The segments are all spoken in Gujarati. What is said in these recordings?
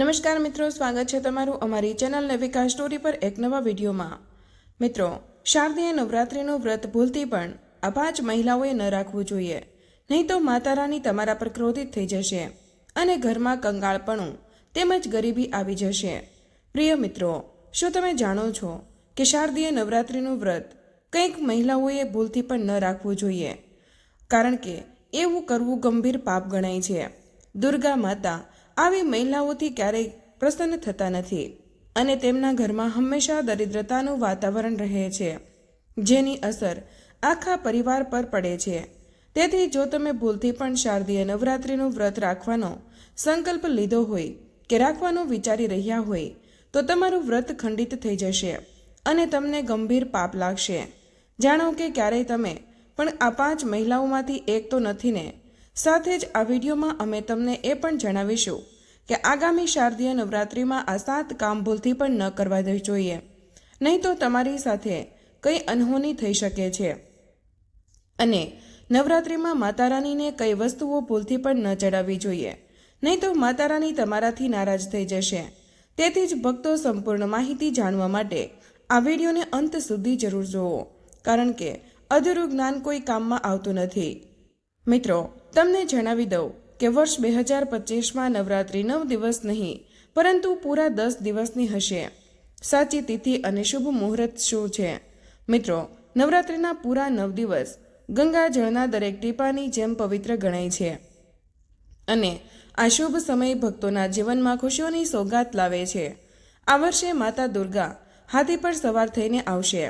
નમસ્કાર મિત્રો, સ્વાગત છે તમારું અમારી ચેનલ નવિકા સ્ટોરી પર એક નવા વિડીયોમાં. મિત્રો, શારદીય નવરાત્રિનું વ્રત ભૂલતી પણ આ પાંચ મહિલાઓએ ન રાખવું જોઈએ. નહીં તો માતા રાની તમારા પર ક્રોધિત થઈ જશે અને ઘરમાં કંગાળપણું તેમજ ગરીબી આવી જશે. પ્રિય મિત્રો, શું તમે જાણો છો કે શારદીય નવરાત્રિનું વ્રત કંઈક મહિલાઓએ ભૂલથી પણ ન રાખવું જોઈએ? કારણ કે એવું કરવું ગંભીર પાપ ગણાય છે. દુર્ગા માતા આવી મહિલાઓથી ક્યારેય પ્રસન્ન થતા નથી અને તેમના ઘરમાં હંમેશા દરિદ્રતાનું વાતાવરણ રહે છે, જેની અસર આખા પરિવાર પર પડે છે. તેથી જો તમે ભૂલથી પણ શારદીય નવરાત્રિનું વ્રત રાખવાનો સંકલ્પ લીધો હોય કે રાખવાનું વિચારી રહ્યા હોય, તો તમારું વ્રત ખંડિત થઈ જશે અને તમને ગંભીર પાપ લાગશે. જાણો કે ક્યારેય તમે પણ આ પાંચ મહિલાઓમાંથી એક તો નથી ને સાથે જ આ વિડીયોમાં અમે તમને એ પણ જણાવીશું કે આગામી શારદીય નવરાત્રિમાં આ સાત કામ ભૂલથી પણ ન કરવા જોઈએ. નહીં તો તમારી સાથે કંઈ અનહોની થઈ શકે છે. અને નવરાત્રિમાં માતા રાનીને કઈ વસ્તુઓ ભૂલથી પણ ન ચડાવવી જોઈએ. નહીં તો માતા રાની તમારાથી નારાજ થઈ જશે. તેથી જ ભક્તો સંપૂર્ણ માહિતી જાણવા માટે આ વિડીયોને અંત સુધી જરૂર જુઓ. કારણ કે અધૂરું જ્ઞાન કોઈ કામમાં આવતું નથી. મિત્રો તમને જણાવી દઉં કે વર્ષ બે હજાર પચીસમાં નવરાત્રિ નવ દિવસ નહીં, પરંતુ પૂરા દસ દિવસની હશે. સાચી તિથિ અને શુભ મુહૂર્ત શું છે? મિત્રો, નવરાત્રિના પૂરા નવ દિવસ ગંગા જળના દરેક ટીપાની જેમ પવિત્ર ગણાય છે. અને આ શુભ સમય ભક્તોના જીવનમાં ખુશીઓની સોગાત લાવે છે. આ વર્ષે માતા દુર્ગા હાથી પર સવાર થઈને આવશે.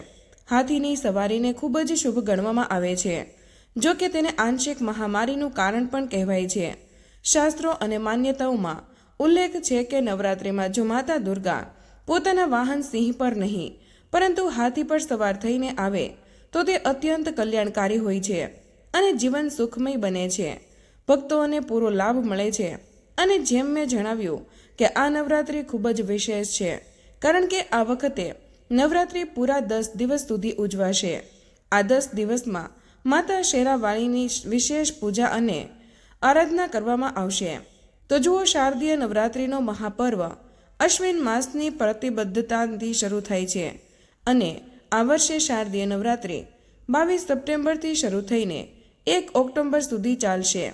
હાથીની સવારીને ખૂબ જ શુભ ગણવામાં આવે છે. જો કે તેને આંશિક મહામારીનું કારણ પણ કહેવાય છે. શાસ્ત્રો અને માન્યતાઓમાં ઉલ્લેખ છે કે નવરાત્રિમાં જો માતા દુર્ગા પોતાના વાહન સિંહ પર નહીં, પરંતુ હાથી પર સવાર થઈને આવે, તો તે અત્યંત કલ્યાણકારી હોય છે અને જીવન સુખમય બને છે. ભક્તોને પૂરો લાભ મળે છે. અને જેમ મેં જણાવ્યું કે આ નવરાત્રિ ખૂબ જ વિશેષ છે, કારણ કે આ વખતે નવરાત્રિ પૂરા દસ દિવસ સુધી ઉજવાશે. આ દસ દિવસમાં માતા શેરાવાળીની વિશેષ પૂજા અને આરાધના કરવામાં આવશે. તો જુઓ, શારદીય નવરાત્રિનો મહાપર્વ અશ્વિન માસની પ્રતિબદ્ધતાથી શરૂ થાય છે અને આ વર્ષે શારદીય નવરાત્રિ બાવીસ સપ્ટેમ્બરથી શરૂ થઈને એક ઓક્ટોબર સુધી ચાલશે.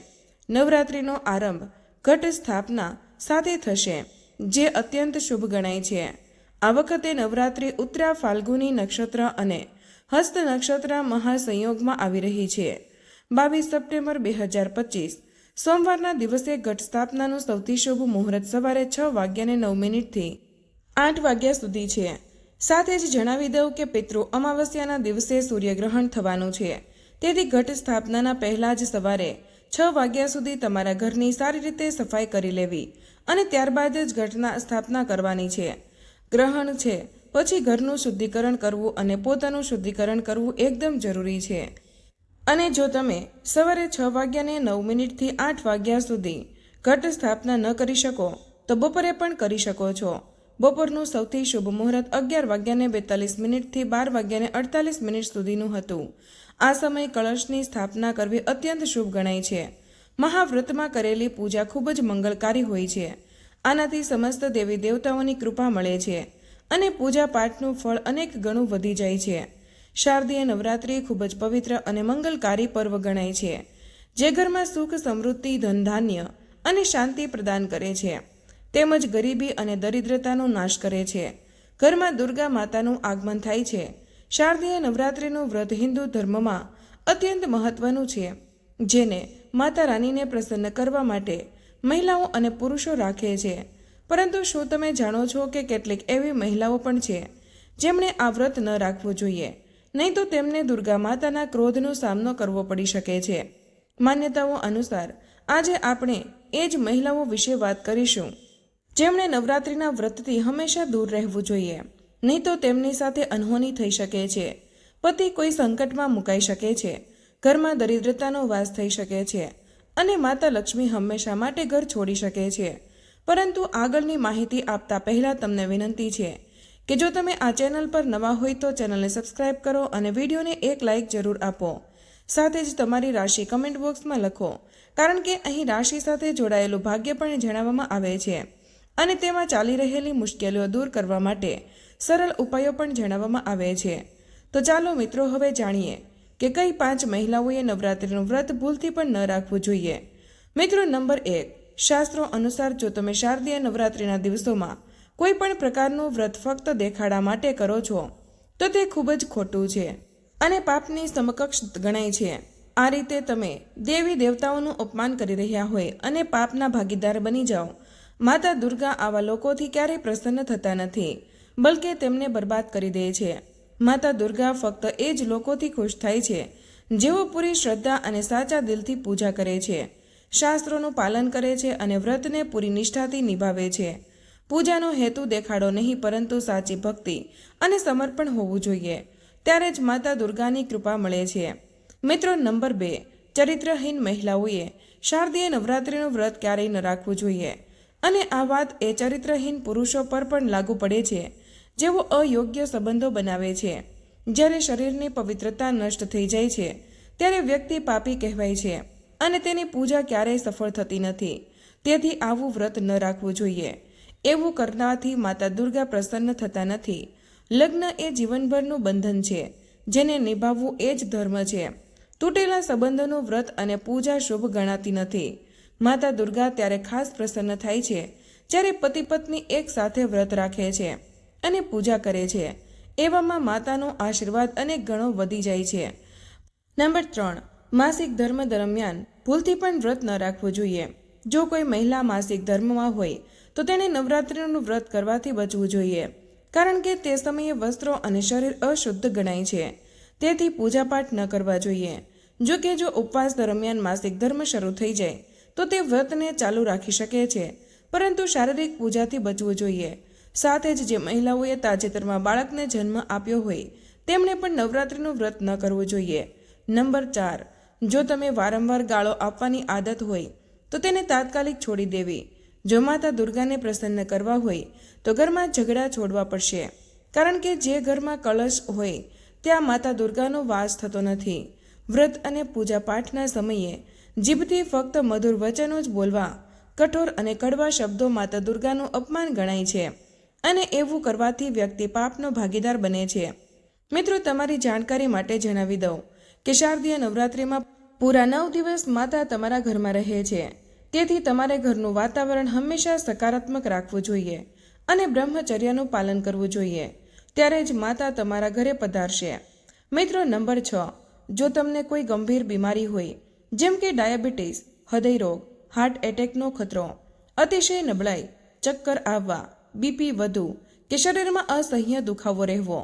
નવરાત્રિનો આરંભ ઘટ સ્થાપના સાથે થશે, જે અત્યંત શુભ ગણાય છે. આ વખતે નવરાત્રિ ઉત્તરા ફાલ્ગુની નક્ષત્ર અને હસ્ત નક્ષત્ર મહાસંયોગમાં આવી રહી છે. બાવીસ સપ્ટેમ્બર બે હજાર પચીસ, સોમવારના દિવસે ઘટ સ્થાપનાનું સૌથી શુભ મુહૂર્ત સવારે છ વાગ્યાને નવ મિનિટથી આઠ વાગ્યા સુધી છે. સાથે જ જણાવી દઉં કે પિતૃ અમાવસ્યાના દિવસે સૂર્યગ્રહણ થવાનું છે. તેથી ઘટ સ્થાપનાના પહેલા જ સવારે છ વાગ્યા સુધી તમારા ઘરની સારી રીતે સફાઈ કરી લેવી અને ત્યારબાદ જ ઘટના સ્થાપના કરવાની છે. ગ્રહણ છે. પછી ઘરનું શુદ્ધિકરણ કરવું અને પોતાનું શુદ્ધિકરણ કરવું એકદમ જરૂરી છે. અને જો તમે સવારે છ વાગ્યાને નવ મિનિટથી આઠ વાગ્યા સુધી ઘટ સ્થાપના ન કરી શકો, તો બપોરે પણ કરી શકો છો. બપોરનું સૌથી શુભ મુહૂર્ત અગિયાર વાગ્યાને બેતાલીસ મિનિટથી બાર વાગ્યાને અડતાલીસ મિનિટ સુધીનું હતું. આ સમયે કળશની સ્થાપના કરવી અત્યંત શુભ ગણાય છે. મહાવ્રતમાં કરેલી પૂજા ખૂબ જ મંગળકારી હોય છે. આનાથી સમસ્ત દેવી દેવતાઓની કૃપા મળે છે. અને પૂજા પાઠનું ફળ અનેક ગણું વધી જાય છે. શારદીય નવરાત્રિ ખૂબ જ પવિત્ર અને મંગલકારી પર્વ ગણાય છે, જે ઘરમાં સુખ, સમૃદ્ધિ ધન ધાન્ય અને શાંતિ પ્રદાન કરે છે. તેમજ ગરીબી અને દરિદ્રતાનો નાશ કરે છે. ઘરમાં દુર્ગા માતાનું આગમન થાય છે. શારદીય નવરાત્રિનું વ્રત હિન્દુ ધર્મમાં અત્યંત મહત્વનું છે, જેને માતા રાનીને પ્રસન્ન કરવા માટે મહિલાઓ અને પુરુષો રાખે છે. પરંતુ શું તમે જાણો છો કે કેટલીક એવી મહિલાઓ પણ છે જેમણે આ વ્રત ન રાખવું જોઈએ? નહીં તો તેમને દુર્ગા માતાના ક્રોધનો સામનો કરવો પડી શકે છે. માન્યતાઓ અનુસાર, આજે આપણે એ જ મહિલાઓ વિશે વાત કરીશું, જેમણે નવરાત્રિના વ્રતથી હંમેશા દૂર રહેવું જોઈએ. નહીં તો તેમની સાથે અનહોની થઈ શકે છે, પતિ કોઈ સંકટમાં મુકાઈ શકે છે, ઘરમાં દરિદ્રતાનો વાસ થઈ શકે છે અને માતા લક્ષ્મી હંમેશા માટે ઘર છોડી શકે છે. પરંતુ આગળની માહિતી આપતા પહેલાં તમને વિનંતી છે કે જો તમે આ ચેનલ પર નવા હોય તો ચેનલને સબસ્ક્રાઇબ કરો અને વિડીયોને એક લાઇક જરૂર આપો. સાથે જ તમારી રાશિ કમેન્ટ બોક્સમાં લખો, કારણ કે અહીં રાશિ સાથે જોડાયેલું ભાગ્ય પણ જણાવવામાં આવે છે અને તેમાં ચાલી રહેલી મુશ્કેલીઓ દૂર કરવા માટે સરળ ઉપાયો પણ જણાવવામાં આવે છે. તો ચાલો મિત્રો, હવે જાણીએ કે કઈ પાંચ મહિલાઓએ નવરાત્રિનું વ્રત ભૂલથી પણ ન રાખવું જોઈએ. મિત્રો, નંબર એક શાસ્ત્રો અનુસાર જો તમે શારદીય નવરાત્રિના દિવસોમાં કોઈ પણ પ્રકારનું વ્રત ફક્ત દેખાડા માટે કરો છો, તો તે ખૂબ જ ખોટું છે અને પાપની સમકક્ષ ગણાય છે. આ રીતે તમે દેવી દેવતાઓનું અપમાન કરી રહ્યા હોય અને પાપના ભાગીદાર બની જાઓ, માતા દુર્ગા આવા લોકોથી ક્યારેય પ્રસન્ન થતા નથી, બલકે તેમને બરબાદ કરી દે છે. માતા દુર્ગા ફક્ત એ જ લોકોથી ખુશ થાય છે, જેઓ પૂરી શ્રદ્ધા અને સાચા દિલથી પૂજા કરે છે. શાસ્ત્રોનું પાલન કરે છે અને વ્રતને પૂરી નિષ્ઠાથી નિભાવે છે. પૂજાનો હેતુ દેખાડો નહીં, પરંતુ સાચી ભક્તિ અને સમર્પણ હોવું જોઈએ. ત્યારે જ માતા દુર્ગાની કૃપા મળે છે. મિત્રો, નંબર બે, ચરિત્રહીન મહિલાઓએ શારદીય નવરાત્રિનું વ્રત ક્યારેય ન રાખવું જોઈએ. અને આ વાત એ ચરિત્રહીન પુરુષો પર પણ લાગુ પડે છે, જેઓ અયોગ્ય સંબંધો બનાવે છે. જ્યારે શરીરની પવિત્રતા નષ્ટ થઈ જાય છે, ત્યારે વ્યક્તિ પાપી કહેવાય છે. અને તેની પૂજા ક્યારેય સફળ થતી નથી. તેથી આવું વ્રત ન રાખવું જોઈએ. એવું કરનારથી માતા દુર્ગા પ્રસન્ન થતા નથી. લગ્ન એ જીવનભરનું બંધન છે, જેને નિભાવવું એ જ ધર્મ છે. તૂટેલા સંબંધોનું વ્રત અને પૂજા શુભ ગણાતી નથી. માતા દુર્ગા ત્યારે ખાસ પ્રસન્ન થાય છે, જ્યારે પતિ પત્ની એક સાથે વ્રત રાખે છે અને પૂજા કરે છે. એવામાં માતાનો આશીર્વાદ અનેક ગણો વધી જાય છે. નંબર ત્રણ. માસિક ધર્મ દરમિયાન ભૂલથી પણ વ્રત ન રાખવું જોઈએ. જો કોઈ મહિલા માસિક ધર્મમાં હોય, તો તેને નવરાત્રિનું વ્રત કરવાથી બચવું જોઈએ. કારણ કે તે સમયે વસ્ત્રો અને શરીર અશુદ્ધ ગણાય છે. તેથી પૂજાપાઠ ન કરવા જોઈએ. જો કે જો ઉપવાસ દરમિયાન માસિક ધર્મ શરૂ થઈ જાય, તો તે વ્રતને ચાલુ રાખી શકે છે. પરંતુ શારીરિક પૂજાથી બચવું જોઈએ. સાથે જ જે મહિલાઓએ તાજેતરમાં બાળકને જન્મ આપ્યો હોય તેમણે પણ નવરાત્રિનું વ્રત ન કરવું જોઈએ. નંબર ચાર જો તમે વારંવાર ગાળો આપવાની આદત હોય, તો તેને તાત્કાલિક છોડી દેવી. જો માતા દુર્ગાને પ્રસન્ન કરવા હોય, તો ઘરમાં ઝઘડા છોડવા પડશે. કારણ કે જે ઘરમાં કળશ હોય, ત્યાં માતા દુર્ગાનો વાસ થતો નથી. વ્રત અને પૂજા પાઠના સમયે જીભથી ફક્ત મધુર વચનો જ બોલવા, કઠોર અને કડવા શબ્દો માતા દુર્ગાનું અપમાન ગણાય છે અને એવું કરવાથી વ્યક્તિ પાપનો ભાગીદાર બને છે. મિત્રો, તમારી જાણકારી માટે જણાવી દઉં. કે શારદીય નવરાત્રિમાં પૂરા નવ દિવસ માતા તમારા ઘરમાં રહે છે. તેથી તમારે ઘરનું વાતાવરણ હંમેશા સકારાત્મક રાખવું જોઈએ અને બ્રહ્મચર્યનું પાલન કરવું જોઈએ. ત્યારે જ માતા તમારા ઘરે પધારશે. મિત્રો નંબર છ. જો તમને કોઈ ગંભીર બીમારી હોય, જેમ કે ડાયાબિટીસ હૃદયરોગ હાર્ટ એટેકનો ખતરો, અતિશય નબળાઈ, ચક્કર આવવા, બીપી વધુ કે શરીરમાં અસહ્ય દુખાવો રહેવો,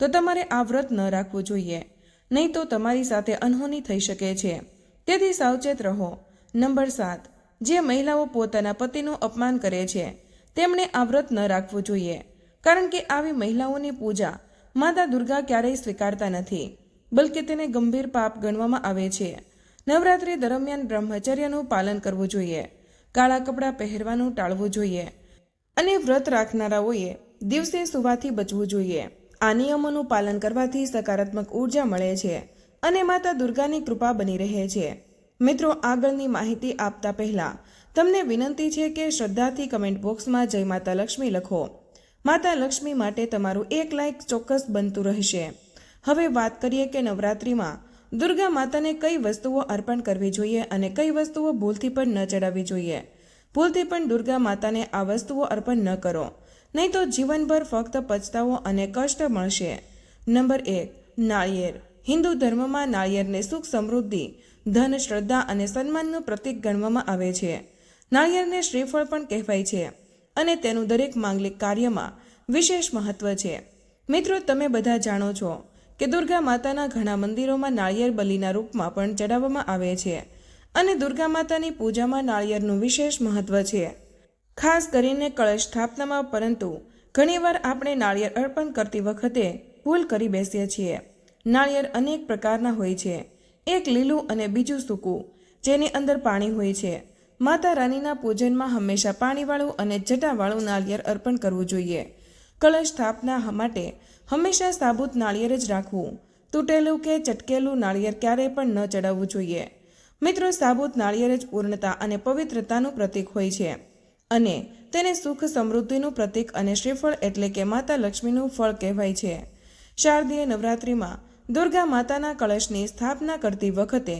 તો તમારે આ વ્રત ન રાખવું જોઈએ. નહીં તો તમારી સાથે અનહોની થઈ શકે છે. તેથી સાવચેત રહો. નંબર સાત. જે મહિલાઓ પોતાના પતિનું અપમાન કરે છે, તેમણે આ વ્રત ન રાખવું જોઈએ. કારણ કે આવી મહિલાઓની પૂજા માતા દુર્ગા ક્યારેય સ્વીકારતા નથી, બલકે તેને ગંભીર પાપ ગણવામાં આવે છે. નવરાત્રિ દરમિયાન બ્રહ્મચર્યનું પાલન કરવું જોઈએ. કાળા કપડાં પહેરવાનું ટાળવું જોઈએ. અને વ્રત રાખનારાઓએ દિવસે સુવાથી બચવું જોઈએ. આ નિયમોનું પાલન કરવાથી સકારાત્મક ઊર્જા મળે છે અને માતા દુર્ગાની કૃપા બની રહે છે. મિત્રો, આગળની માહિતી આપતા પહેલા તમને વિનંતી છે કે શ્રદ્ધાથી કમેન્ટ બોક્સમાં જય માતા લક્ષ્મી લખો. માતા લક્ષ્મી માટે તમારું એક લાઇક ચોક્કસ બનતું રહેશે. હવે વાત કરીએ કે નવરાત્રિમાં દુર્ગા માતાને કઈ વસ્તુઓ અર્પણ કરવી જોઈએ અને કઈ વસ્તુઓ ભૂલથી પણ ન ચડાવવી જોઈએ. ભૂલથી પણ દુર્ગા માતાને આ વસ્તુઓ અર્પણ ન કરો. નહીં તો જીવનભર ફક્ત પછતાવો અને કષ્ટ મળશે. નંબર એક, નાળિયેર. હિન્દુ ધર્મમાં નાળિયેરને સુખ સમૃદ્ધિ, ધન, શ્રદ્ધા અને સન્માનનું પ્રતીક ગણવામાં આવે છે. નાળિયેરને શ્રીફળ પણ કહેવાય છે અને તેનું દરેક માંગલિક કાર્યમાં વિશેષ મહત્વ છે. મિત્રો, તમે બધા જાણો છો કે દુર્ગા માતાના ઘણા મંદિરોમાં નાળિયેર બલિના રૂપમાં પણ ચડાવવામાં આવે છે અને દુર્ગા માતાની પૂજામાં નાળિયેરનું વિશેષ મહત્વ છે. ખાસ કરીને કળશ સ્થાપનામાં, પરંતુ ઘણીવાર આપણે નાળિયેર અર્પણ કરતી વખતે ભૂલ કરી બેસીએ છીએ. નાળિયેર અનેક પ્રકારના હોય છે. એક લીલું અને બીજું સૂકું, જેની અંદર પાણી હોય છે. માતા રાનીના પૂજનમાં હંમેશા પાણીવાળું અને જટાવાળું નાળિયેર અર્પણ કરવું જોઈએ. કળશ સ્થાપના માટે હંમેશા સાબુત નાળિયેર જ રાખવું. તૂટેલું કે ચટકેલું નાળિયેર ક્યારેય પણ ન ચડાવવું જોઈએ. મિત્રો, સાબુત નાળિયેર જ પૂર્ણતા અને પવિત્રતાનું પ્રતીક હોય છે. અને તેને સુખ સમૃદ્ધિનું પ્રતીક અને શ્રીફળ એટલે કે માતા લક્ષ્મીનું ફળ કહેવાય છે. શારદીય નવરાત્રિમાં દુર્ગા માતાના કળશની સ્થાપના કરતી વખતે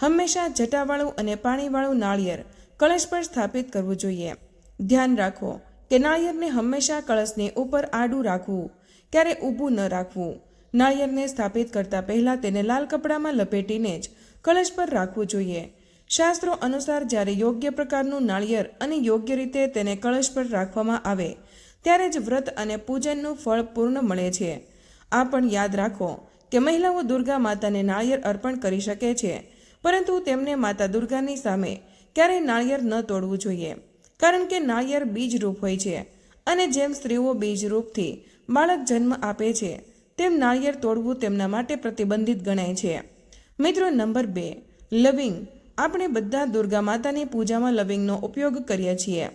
હંમેશા જટાવાળું અને પાણીવાળું નાળિયેર કળશ પર સ્થાપિત કરવું જોઈએ. ધ્યાન રાખો કે નાળિયેરને હંમેશા કળશની ઉપર આડું રાખવું, ક્યારે ઊભું ન રાખવું. નાળિયેરને સ્થાપિત કરતા પહેલાં તેને લાલ કપડામાં લપેટીને જ કળશ પર રાખવું જોઈએ. શાસ્ત્રો અનુસાર જ્યારે યોગ્ય પ્રકારનું નાળિયેર અને યોગ્ય રીતે તેને કળશ પર રાખવામાં આવે, ત્યારે જ વ્રત અને પૂજનનું ફળ પૂર્ણ મળે છે. આ પણ યાદ રાખો કે મહિલાઓ દુર્ગા માતાને નાળિયેર અર્પણ કરી શકે છે, પરંતુ તેમને માતા દુર્ગાની સામે ક્યારેય નાળિયેર ન તોડવું જોઈએ, કારણ કે નાળિયેર બીજરૂપ હોય છે અને જેમ સ્ત્રીઓ બીજરૂપથી બાળક જન્મ આપે છે, તેમ નાળિયેર તોડવું તેમના માટે પ્રતિબંધિત ગણાય છે. મિત્રો નંબર બે, લવિંગ. આપણે બધા દુર્ગા માતાની પૂજામાં લવિંગનો ઉપયોગ કરીએ છીએ.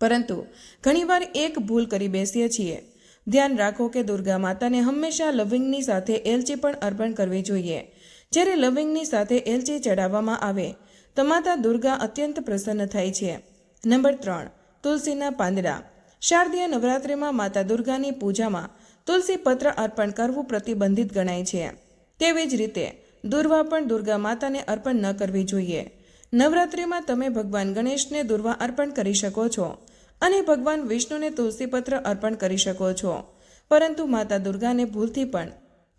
પરંતુ ઘણીવાર એક ભૂલ કરી બેસીએ છીએ. ધ્યાન રાખો કે દુર્ગા માતાને હંમેશા લવિંગની સાથે એલચી પણ અર્પણ કરવી જોઈએ. જ્યારે લવિંગની સાથે એલચી ચડાવવામાં આવે તો માતા દુર્ગા અત્યંત પ્રસન્ન થાય છે. નંબર ત્રણ, તુલસીના પાંદડા. શારદીય નવરાત્રિમાં માતા દુર્ગાની પૂજામાં તુલસી પત્ર અર્પણ કરવું પ્રતિબંધિત ગણાય છે. તેવી જ રીતે દુર્વા પણ દુર્ગા માતાને અર્પણ ન કરવી જોઈએ. નવરાત્રિમાં તમે ભગવાન ગણેશને દુર્વા અર્પણ કરી શકો છો અને ભગવાન વિષ્ણુને તુલસીપત્ર અર્પણ કરી શકો છો. પરંતુ માતા દુર્ગાને ભૂલથી પણ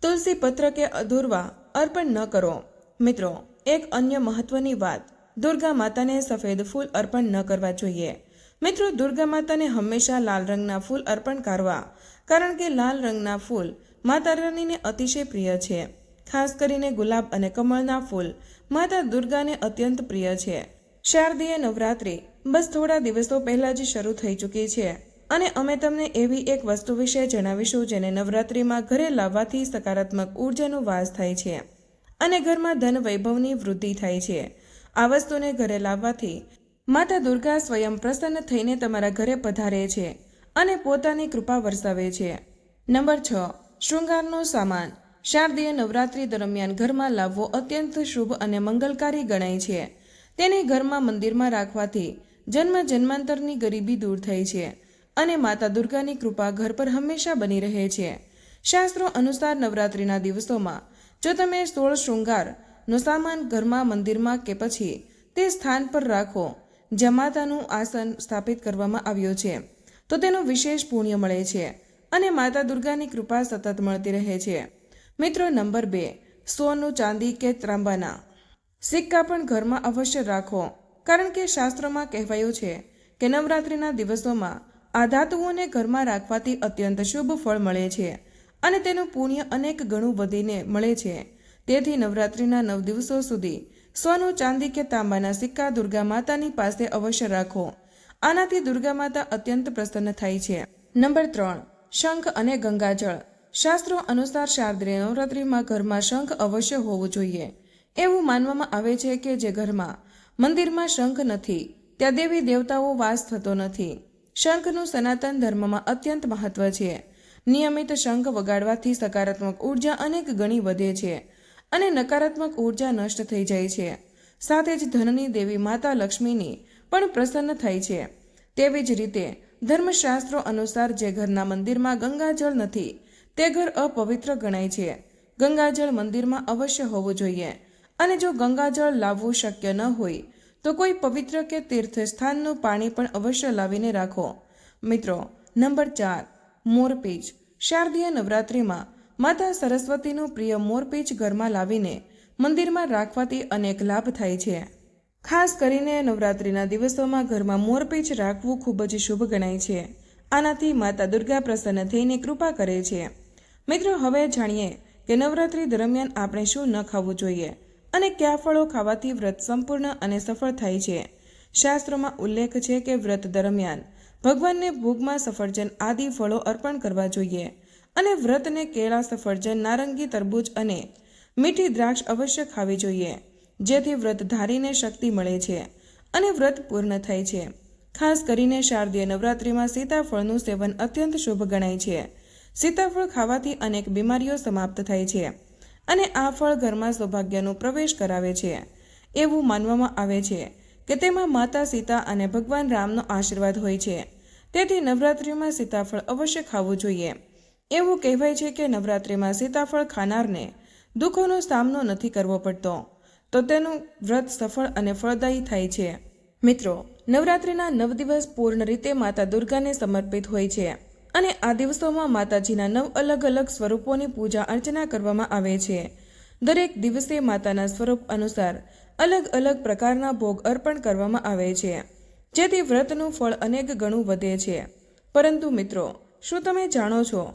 તુલસીપત્ર કે અધુર્વા અર્પણ ન કરો. મિત્રો, એક અન્ય મહત્વની વાત, દુર્ગા માતાને સફેદ ફૂલ અર્પણ ન કરવા જોઈએ. મિત્રો, દુર્ગા માતાને હંમેશા લાલ રંગના ફૂલ અર્પણ કરવા, કારણ કે લાલ રંગના ફૂલ માતા રાણીને અતિશય પ્રિય છે. ખાસ કરીને ગુલાબ અને કમળના ફૂલ. માતા દુર્ગાને અત્યંત પ્રિય છે. શારદીય નવરાત્રિ બસ થોડા દિવસો પહેલા જ શરૂ થઈ ચૂકી છે. અને અમે તમને એવી એક વસ્તુ વિશે જણાવીશું જેને નવરાત્રિમાં ઘરે લાવવાથી સકારાત્મક ઉર્જાનો વાસ થાય છે અને ઘરમાં ધન વૈભવની વૃદ્ધિ થાય છે. આ વસ્તુને ઘરે લાવવાથી માતા દુર્ગા સ્વયં પ્રસન્ન થઈને તમારા ઘરે પધારે છે અને પોતાની કૃપા વરસાવે છે. નંબર છ, શૃંગારનો સામાન. શારદીય નવરાત્રી દરમિયાન ઘરમાં લાવવો અત્યંત શુભ અને મંગલકારી ગણાય છે. તેને ઘરમાં મંદિરમાં રાખવાથી જન્મ જન્માંતરની ગરીબી દૂર થાય છે અને માતા દુર્ગાની કૃપા ઘર પર હંમેશા બની રહે છે. શાસ્ત્રો અનુસાર નવરાત્રિના દિવસોમાં જો તમે સોળ શૃંગારનો સામાન ઘરમાં મંદિરમાં કે પછી તે સ્થાન પર રાખો, જ્યાં માતાનું આસન સ્થાપિત કરવામાં આવ્યો છે, તો તેનું વિશેષ પુણ્ય મળે છે અને માતા દુર્ગાની કૃપા સતત મળતી રહે છે. મિત્રો, નંબર બે, સોનું, ચાંદી કે ત્રાંબાના. સિક્કા પણ ઘરમાં અવશ્ય રાખો, કારણ કે શાસ્ત્રોમાં કહેવાયું છે કે નવરાત્રિના દિવસોમાં આ ધાતુઓને ઘરમાં રાખવાથી અત્યંત શુભ ફળ મળે છે અને તેનું પુણ્ય અનેક ગણું વધીને મળે છે. તેથી નવરાત્રિના નવ દિવસો સુધી સોનું, ચાંદી કે તાંબાના સિક્કા દુર્ગા માતાની પાસે અવશ્ય રાખો. આનાથી દુર્ગા માતા અત્યંત પ્રસન્ન થાય છે. નંબર ત્રણ, શંખ અને ગંગાજળ. શાસ્ત્રો અનુસાર શારદીય નવરાત્રિમાં ઘરમાં શંખ અવશ્ય હોવું જોઈએ. એવું માનવામાં આવે છે કે જે ઘરમાં મંદિરમાં શંખ નથી, ત્યાં દેવી દેવતાઓ વાસ થતો નથી. શંખનું સનાતન ધર્મમાં અત્યંત મહત્વ છે. નિયમિત શંખ વગાડવાથી સકારાત્મક ઊર્જા અનેક ગણી વધે છે અને નકારાત્મક ઊર્જા નષ્ટ થઈ જાય છે. સાથે જ ધનની દેવી માતા લક્ષ્મીની પણ પ્રસન્ન થાય છે. તેવી જ રીતે ધર્મશાસ્ત્રો અનુસાર જે ઘરના મંદિરમાં ગંગાજળ નથી તે ઘર અપવિત્ર ગણાય છે. ગંગાજળ મંદિરમાં અવશ્ય હોવું જોઈએ. અને જો ગંગાજળ લાવવું શક્ય ન હોય, તો કોઈ પવિત્ર કે તીર્થ સ્થાનનું પાણી પણ અવશ્ય લાવીને રાખો. મિત્રો, નંબર ચાર, મોરપીચ. શારદીય નવરાત્રિમાં માતા સરસ્વતીનું પ્રિય મોરપીચ ઘરમાં લાવીને મંદિરમાં રાખવાથી અનેક લાભ થાય છે. ખાસ કરીને નવરાત્રિના દિવસોમાં ઘરમાં મોરપીચ રાખવું ખૂબ જ શુભ ગણાય છે. આનાથી માતા દુર્ગા પ્રસન્ન થઈને કૃપા કરે છે. મિત્રો, હવે જાણીએ કે નવરાત્રિ દરમિયાન આપણે શું ન ખાવું જોઈએ અને કયા ફળો ખાવાથી વ્રત સંપૂર્ણ અને સફળ થાય છે. શાસ્ત્રોમાં ઉલ્લેખ છે કે વ્રત દરમિયાન ભગવાનને ભોગમાં સફરજન આદિ ફળો અર્પણ કરવા જોઈએ અને વ્રતને કેળા, સફરજન, નારંગી, તરબૂચ અને મીઠી દ્રાક્ષ અવશ્ય ખાવી જોઈએ, જેથી વ્રત ધારીને શક્તિ મળે છે અને વ્રત પૂર્ણ થાય છે. ખાસ કરીને શારદીય નવરાત્રિમાં સીતાફળનું સેવન અત્યંત શુભ ગણાય છે. સીતાફળ ખાવાથી અનેક બીમારીઓ સમાપ્ત થાય છે અને આ ફળ ઘરમાં સૌભાગ્યનો પ્રવેશ કરાવે છે. એવું માનવામાં આવે છે કે તેમાં માતા સીતા અને ભગવાન રામનો આશીર્વાદ હોય છે. તેથી નવરાત્રિમાં સીતાફળ અવશ્ય ખાવું જોઈએ. એવું કહેવાય છે કે નવરાત્રિમાં સીતાફળ ખાનારને દુઃખોનો સામનો નથી કરવો પડતો. તો તેનું વ્રત સફળ અને ફળદાયી થાય છે. મિત્રો, નવરાત્રિના નવ દિવસ પૂર્ણ રીતે માતા દુર્ગાને સમર્પિત હોય છે. અને આ દિવસોમાં માતાજીના નવ અલગ અલગ સ્વરૂપોની પૂજા અર્ચના કરવામાં આવે છે. દરેક દિવસે માતાના સ્વરૂપ અનુસાર અલગ અલગ પ્રકારના ભોગ અર્પણ કરવામાં આવે છે. જેથી વ્રતનું ફળ અનેક ગણું વધે છે. પરંતુ મિત્રો, શું તમે જાણો છો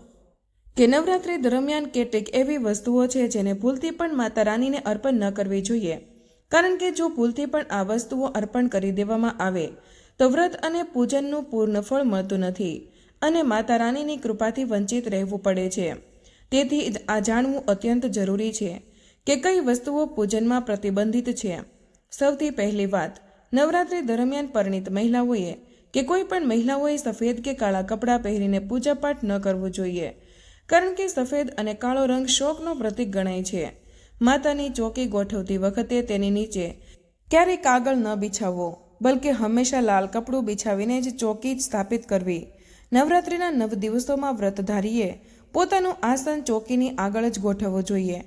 કે નવરાત્રી દરમિયાન કેટલીક એવી વસ્તુઓ છે જેને ભૂલથી પણ માતા રાનીને અર્પણ ન કરવી જોઈએ? કારણ કે જો ભૂલથી પણ આ વસ્તુઓ અર્પણ કરી દેવામાં આવે, તો વ્રત અને પૂજનનું પૂર્ણ ફળ મળતું નથી. અને માતા રાણીની કૃપાથી વંચિત રહેવું પડે છે. તેથી આ જાણવું અત્યંત જરૂરી છે કે કઈ વસ્તુઓ પૂજનમાં પ્રતિબંધિત છે. સૌથી પહેલી વાત, નવરાત્રી દરમિયાન પરિણીત મહિલાઓએ કે કોઈ પણ મહિલાઓએ સફેદ કે કાળા કપડાં પહેરીને પૂજાપાઠ ન કરવું જોઈએ. કારણ કે સફેદ અને કાળો રંગ શોકનો પ્રતીક ગણાય છે. માતાની ચોકી ગોઠવતી વખતે તેની નીચે ક્યારેય કાગળ ન બિછાવવો બલકે હંમેશા લાલ કપડું બિછાવીને જ ચોકી સ્થાપિત કરવી. નવરાત્રિના નવ દિવસોમાં વ્રતધારીએ પોતાનું આસન ચોકીની આગળ જ ગોઠવવું જોઈએ.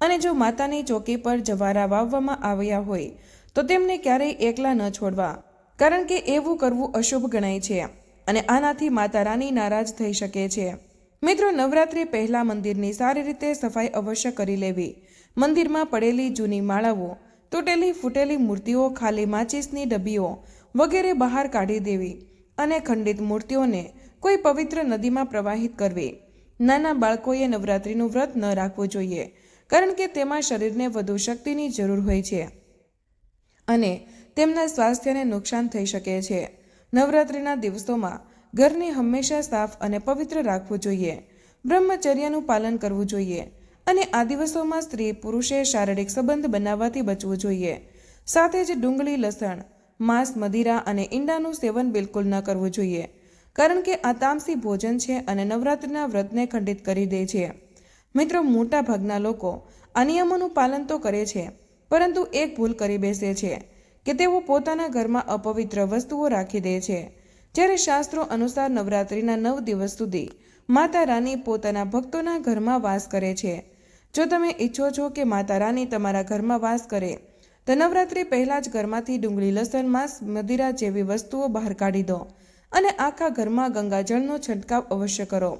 અને જો માતાની ચોકી પર જવારા વાવવામાં આવ્યા હોય, તો તેમને ક્યારેય એકલા ન છોડવા. કારણ કે એવું કરવું અશુભ ગણાય છે અને આનાથી માતા રાની નારાજ થઈ શકે છે. મિત્રો, નવરાત્રિ પહેલા મંદિરની સારી રીતે સફાઈ અવશ્ય કરી લેવી. મંદિરમાં પડેલી જૂની માળાઓ, તૂટેલી ફૂટેલી મૂર્તિઓ, ખાલી માચીસની ડબ્બીઓ વગેરે બહાર કાઢી દેવી અને ખંડિત મૂર્તિઓને કોઈ પવિત્ર નદીમાં પ્રવાહિત કરવી. નાના બાળકોએ નવરાત્રિનું વ્રત ન રાખવું જોઈએ, કારણ કે તેમાં શરીરને વધુ શક્તિની જરૂર હોય છે અને તેમના સ્વાસ્થ્યને નુકસાન થઈ શકે છે. નવરાત્રિના દિવસોમાં ઘરને હંમેશા સાફ અને પવિત્ર રાખવું જોઈએ, બ્રહ્મચર્યનું પાલન કરવું જોઈએ અને આ દિવસોમાં સ્ત્રી પુરુષે શારીરિક સંબંધ બનાવવાથી બચવું જોઈએ. સાથે જ ડુંગળી, લસણ, માંસ, મદિરા અને ઈંડાનું સેવન બિલકુલ ન કરવું જોઈએ. કારણ કે આ તામસી ભોજન છે અને નવરાત્રિના વ્રતને ખંડિત કરી દે છે. મિત્રો મોટા ભાગના લોકો આ નિયમોનું પાલન તો કરે છે, પરંતુ એક ભૂલ કરી બેસે છે કે તેઓ પોતાના ઘરમાં અપવિત્ર વસ્તુઓ રાખી દે છે. જ્યારે શાસ્ત્રો અનુસાર નવરાત્રિના નવ દિવસ સુધી માતા રાની પોતાના ભક્તોના ઘરમાં વાસ કરે છે. જો તમે ઈચ્છો છો કે માતા રાની તમારા ઘરમાં વાસ કરે, તો નવરાત્રિ પહેલાં જ ઘરમાંથી ડુંગળી લસણ, માંસ, મદિરા જેવી વસ્તુઓ બહાર કાઢી દો. અને આખા ઘરમાં ગંગાજળનો છંટકાવ અવશ્ય કરો.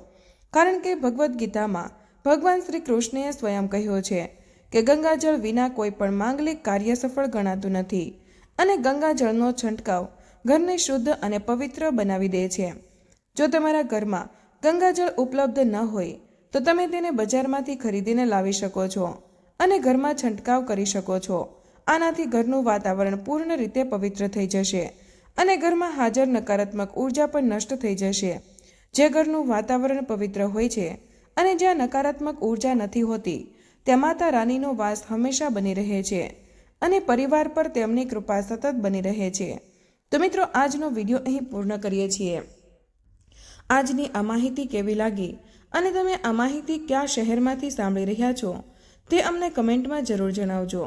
કારણ કે ભગવદ્ ગીતામાં ભગવાન શ્રી કૃષ્ણએ સ્વયં કહ્યું છે કે ગંગાજળ વિના કોઈ પણ માંગલિક કાર્ય સફળ ગણાતું નથી અને ગંગાજળનો છંટકાવ ઘરને શુદ્ધ અને પવિત્ર બનાવી દે છે. જો તમારા ઘરમાં ગંગાજળ ઉપલબ્ધ ન હોય, તો તમે તેને બજારમાંથી ખરીદીને લાવી શકો છો અને ઘરમાં છંટકાવ કરી શકો છો. આનાથી ઘરનું વાતાવરણ પૂર્ણ રીતે પવિત્ર થઈ જશે. અને ઘરમાં હાજર નકારાત્મક ઊર્જા પણ નષ્ટ થઈ જશે. જે ઘરનું વાતાવરણ પવિત્ર હોય છે અને જ્યાં નકારાત્મક ઊર્જા નથી હોતી, ત્યાં માતા રાનીનો વાસ હંમેશા બની રહે છે અને પરિવાર પર તેમની કૃપા સતત બની રહે છે. તો મિત્રો, આજનો વીડિયો અહીં પૂર્ણ કરીએ છીએ. આજની આ માહિતી કેવી લાગી અને તમે આ માહિતી કયા શહેરમાંથી સાંભળી રહ્યા છો તે અમને કમેન્ટમાં જરૂર જણાવજો.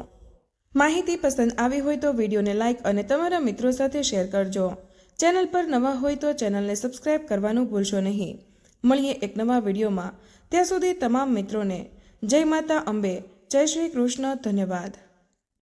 માહિતી પસંદ આવી હોય તો વિડીયોને લાઇક અને તમારા મિત્રો સાથે શેર કરજો. ચેનલ પર નવા હોય તો ચેનલને સબસ્ક્રાઇબ કરવાનું ભૂલશો નહીં. મળીએ એક નવા વિડીયોમાં. ત્યાં સુધી તમામ મિત્રોને જય માતા અંબે. જય શ્રી કૃષ્ણ. ધન્યવાદ.